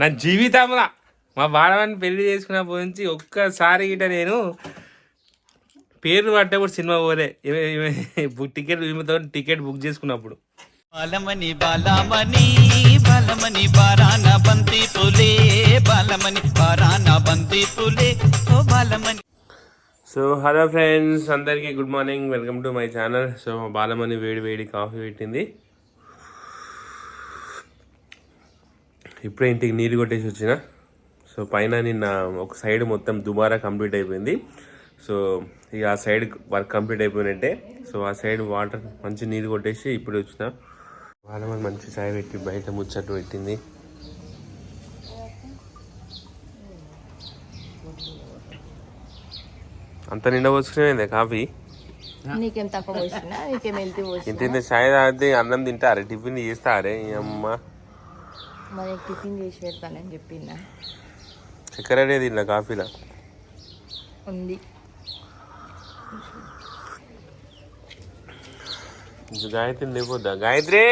నా జీవితంలో మా బాలవాడిని పెళ్ళి చేసుకున్న పోయించి ఒక్కసారి గిట నేను పేరు పట్టేప్పుడు సినిమా పోలే. టికెట్ ఈమెతో టికెట్ బుక్ చేసుకున్నప్పుడు. బాలమణి బాలమణి బాలమణి బారాన బంతి తులే బాలమణి బారాన బంతి తులే ఓ బాలమణి. సో హలో ఫ్రెండ్స్ అందరికీ good morning welcome to my channel. So మా బాలమని వేడి వేడి కాఫీ పెట్టింది. ఇప్పుడే ఇంటికి నీళ్ళు కొట్టేసి వచ్చిన. సో పైన నిన్న ఒక సైడ్ మొత్తం దుబారా కంప్లీట్ అయిపోయింది. సో ఇక ఆ సైడ్ వర్క్ కంప్లీట్ అయిపోయినట్టే. సో ఆ సైడ్ వాటర్ మంచి నీళ్ళు కొట్టేసి ఇప్పుడు వచ్చిన. బాలమని మంచి చాయ్ పెట్టి బయట ముచ్చట్లు పెట్టింది. అంత నిండా పోసుకునేది కాఫీ? నీకేం తక్కువ పోసినా నీకేం వెళ్తే పోసిన? ఇంత చాయ్ తాగితే అన్నం తింటారే టిఫిన్ చేస్తారే ఈ అమ్మ? మరి టిఫిన్ చేసి పెడతానని చెప్పిందా? చక్కెర అనేది ఇలా కాఫీలో ఉంది గాయత్రి లేకపోద్దా గాయత్రి!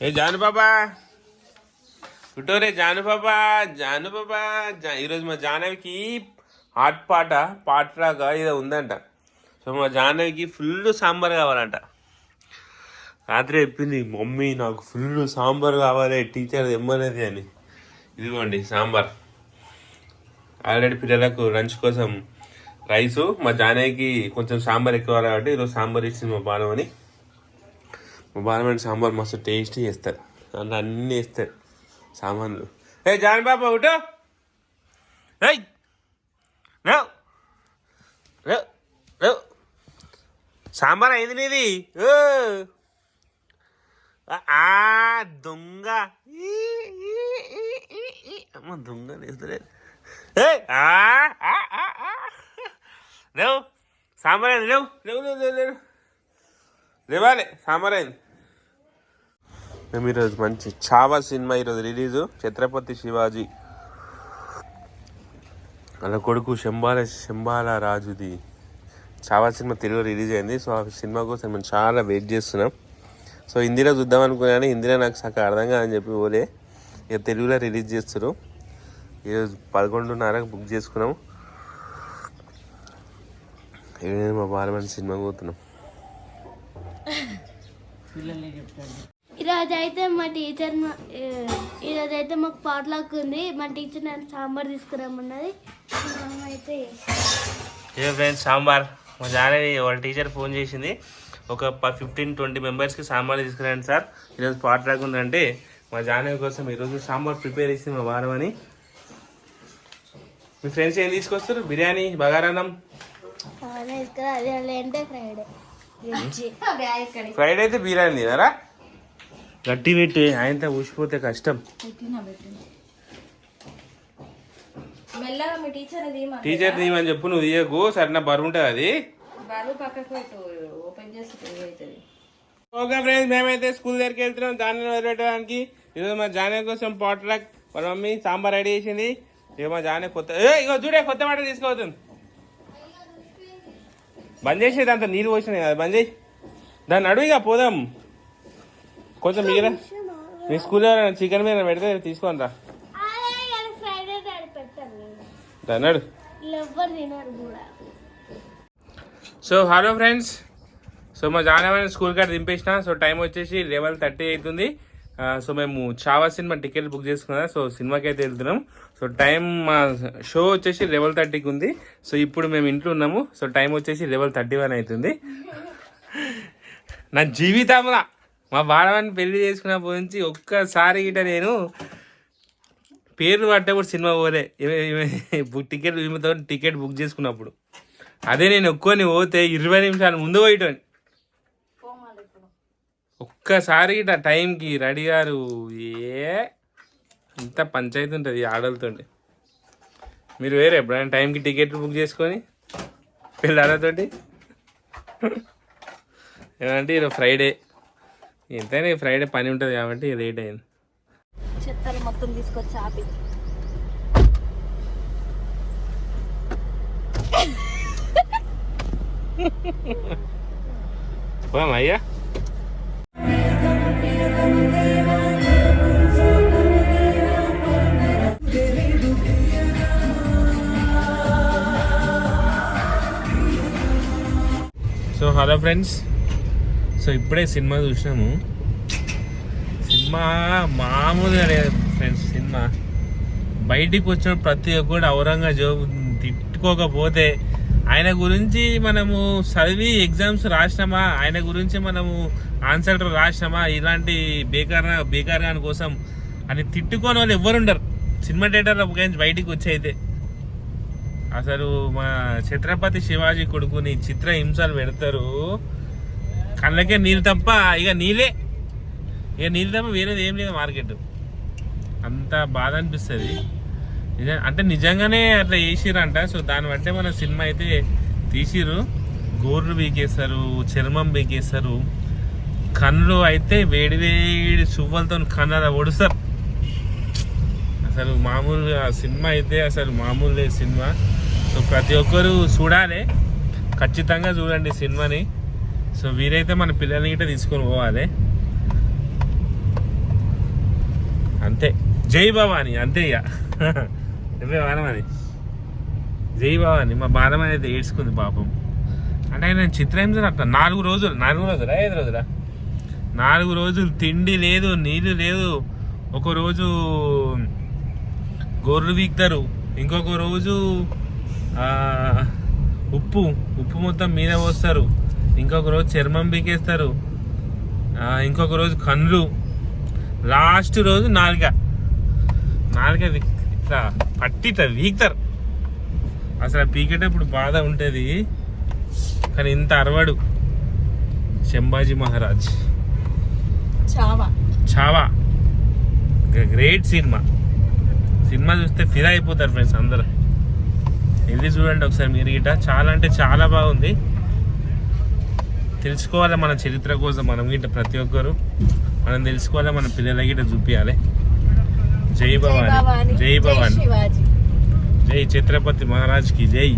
ఏ జాను బాబా కుటోరే జాను బాబా జాను బాబా ఈరోజు మా జాహ్నవికి హాట్ పాట పాటలాగా ఏదో ఉందంట. సో మా జాహ్నవికి ఫుల్ సాంబార్ కావాలంట. రాత్రి చెప్పింది మమ్మీ నాకు ఫుల్ సాంబార్ కావాలి టీచర్ తెమ్మనేది అని. ఇదిగోండి సాంబార్. ఆల్రెడీ పిల్లలకు లంచ్ కోసం రైసు మా జానయ్యకి కొంచెం సాంబార్ ఎక్కువ కాబట్టి ఈరోజు సాంబార్ ఇచ్చింది మా బాలమని. మా బాలమని సాంబార్ మస్తు టేస్టీ చేస్తారు. అందులో అన్నీ వేస్తారు సామాన్లు. ఏ జాన్ బాబా ఒకటో ఏయ్. సాంబార్ అయింది నీది. ఓ. ఆ, దొంగ. అమ్మ దొంగ లేదు లేవు. సాంబార్ అయింది. లేవు లేవు లేవు లేవు లేవు. లేవాలి సాంబార్ అయింది. మేము ఈరోజు మంచి చావా సినిమా ఈరోజు రిలీజు. ఛత్రపతి శివాజీ. వాళ్ళ కొడుకు శంబాల శంబాల రాజుది. చావా సినిమా తెలుగు రిలీజ్ అయింది. సో ఆ సినిమా కోసం మేము చాలా వెయిట్ చేస్తున్నాం. సో హిందీలో చూద్దాం అనుకున్నాను. హిందీలో నాకు సగం అర్థం కాదని చెప్పి పోలే. ఇక తెలుగులో రిలీజ్ చేస్తారు ఈరోజు పదకొండున్నరకు బుక్ చేసుకున్నాం. మా పార్లమెంట్ సినిమా పోతున్నాం. ఈరోజు అయితే మా టీచర్ ఈరోజు అయితే మాకు పాటలాక్ ఉంది. మా టీచర్ నన్ను సాంబార్ అమ్మ అయితే ఏ ఫ్రెండ్స్ సాంబార్. మా జానవి వాళ్ళ టీచర్ ఫోన్ చేసింది. ఒక ఫిఫ్టీన్ ట్వంటీ మెంబర్స్కి సాంబార్ తీసుకురండి సార్. ఈరోజు పాట రాకుందంటే మా జానవి కోసం ఈరోజు సాంబార్ ప్రిపేర్ చేసింది మా వారం అని. మీ ఫ్రెండ్స్ ఏం తీసుకొస్తారు? బిర్యానీ బగారాన్నం అంటే ఫ్రైడే అయితే బిర్యానీ తినారా? గట్టి పెట్టి ఆయనతో ఊసిపోతే కష్టం. టీచర్ తీయమని చెప్పు నువ్వు తీయకు. సరైన బరువు ఉంటుంది అది. ఓకే ఫ్రెండ్స్ మేమైతే స్కూల్ దగ్గరికి వెళ్తున్నాం జానీ వదిలిపెట్టడానికి ఈరోజు మా జానీ కోసం పాట్లక్ వాళ్ళ మమ్మీ సాంబార్ రెడీ చేసింది. ఇక మా జానీ కొత్త ఏ ఇగో చూడే కొత్త మాట తీసుకోవద్దు. బంద్ చేసేది అంత నీళ్ళు పోసినాయి కదా బంద్ చేయి. దాన్ని అడుగు ఇక పోదాం. కొంచెం మిగిలిన మీ స్కూల్లో చికెన్ మీద పెడితే తీసుకొని రా. దాన్ని అడుగు సో హలో ఫ్రెండ్స్ సో మా జానవని స్కూల్ కాడ దింపేసిన సో టైం వచ్చేసి లెవెల్ థర్టీ అవుతుంది సో మేము చావా సినిమా టికెట్ బుక్ చేసుకున్నాం సో సినిమాకి అయితే వెళ్తున్నాం సో టైం మా షో వచ్చేసి లెవెల్ థర్టీకి ఉంది సో ఇప్పుడు మేము ఇంట్లో ఉన్నాము సో టైం వచ్చేసి లెవెల్ థర్టీ వన్ అవుతుంది నా జీవితంలో మా బాలవాడిని పెళ్ళి చేసుకున్న నుంచి ఒక్కసారి గిట నేను పేరు పట్టేప్పుడు సినిమా పోలే బుక్ టికెట్ ఈమెతో టికెట్ బుక్ చేసుకున్నప్పుడు అదే నేను ఒక్కొని పోతే ఇరవై నిమిషాలు ముందు పోయటం ఒక్కసారి ఇట టైంకి రెడీ గారు ఏ ఇంత పంచాయతీ ఉంటుంది ఈ ఆడలతోటి మీరు వేరే ఎప్పుడైనా టైంకి టికెట్ బుక్ చేసుకొని పిల్లలతోటి? ఏమంటే ఈరోజు ఫ్రైడే. ఎంతైనా ఫ్రైడే పని ఉంటుంది కాబట్టి లేట్ అయింది. చెత్తలు మొత్తం తీసుకొచ్చి ఆపి. పోయామా అయ్యా. సో హలో ఫ్రెండ్స్ సో ఇప్పుడే సినిమా చూసినాము. సినిమా మామూలుగా లేదు ఫ్రెండ్స్ సినిమా. బయటికి వచ్చిన ప్రతి ఒక్కడు ఔరంగా జో తిట్టుకోకపోతే ఆయన గురించి మనము చదివి ఎగ్జామ్స్ రాసినామా? ఆయన గురించి మనము ఆన్సర్ రాసినామా? ఇలాంటి బేకార్ బేకార్ గాని కోసం అని తిట్టుకోని వాళ్ళు ఎవరు ఉండరు సినిమా థియేటర్ బయటికి వచ్చైతే అసలు మా ఛత్రపతి శివాజీ కొడుకుని చిత్ర హింసలు పెడతారు. కళ్ళకే నీళ్ళు తప్ప ఇక నీళ్ళే. ఇక నీళ్ళు తప్ప వేరేది ఏం లేదు మార్కెట్. అంత బాధ అనిపిస్తుంది. అంటే నిజంగానే అట్లా చేసిరంట సో దాన్ని బట్టే మన సినిమా అయితే తీసిరు గోర్లు బీకేస్తారు చర్మం బీకేస్తారు. కన్నులు అయితే వేడి వేడి సువ్వలతో కన్ను అలా ఒడుస్తారు. అసలు మామూలుగా సినిమా అయితే అసలు మామూలు లేదు సినిమా. సో ప్రతి ఒక్కరు చూడాలి. ఖచ్చితంగా చూడండి సినిమాని. సో వీరైతే మన పిల్లల్ని గిట్ట తీసుకొని పోవాలి. అంతే. జై భవాని అంతే ఇక నువ్వే వారమని జై భవాని మా బాలమని అయితే ఏడ్చుకుంది పాపం. అంటే ఆయన చిత్రహింసలు అట్లా నాలుగు రోజులు నాలుగు రోజులా ఐదు రోజులా? నాలుగు రోజులు తిండి లేదు నీళ్ళు లేదు. ఒక రోజు గొర్రెలు వీక్తారు. ఇంకొక రోజు ఉప్పు ఉప్పు మొత్తం మీద పోస్తారు. ఇంకొక రోజు చర్మం బీకేస్తారు ఇంకొక రోజు కండ్లు. లాస్ట్ రోజు నాలుక. నాలుక ఇట్లా పట్టి ఇట్లా వీక్తారు. అసలు పీకేటప్పుడు బాధ ఉంటుంది. కానీ ఇంత అరవడు. Sambhaji Maharaj. Chhaava? Chhaava. Great cinema. Cinema చూస్తే ఫిదా అయిపోతారు ఫ్రెండ్స్ అందరూ. వెళ్ళి చూడండి ఒకసారి మీరు గిట్ట చాలా అంటే చాలా బాగుంది. తెలుసుకోవాలి మన చరిత్ర కోసం మనం గిట్ట ప్రతి ఒక్కరు. మనం తెలుసుకోవాలి మన పిల్లల గిట్ట చూపించాలి జై భవాని జై భవాని జై ఛత్రపతి మహారాజ్కి జై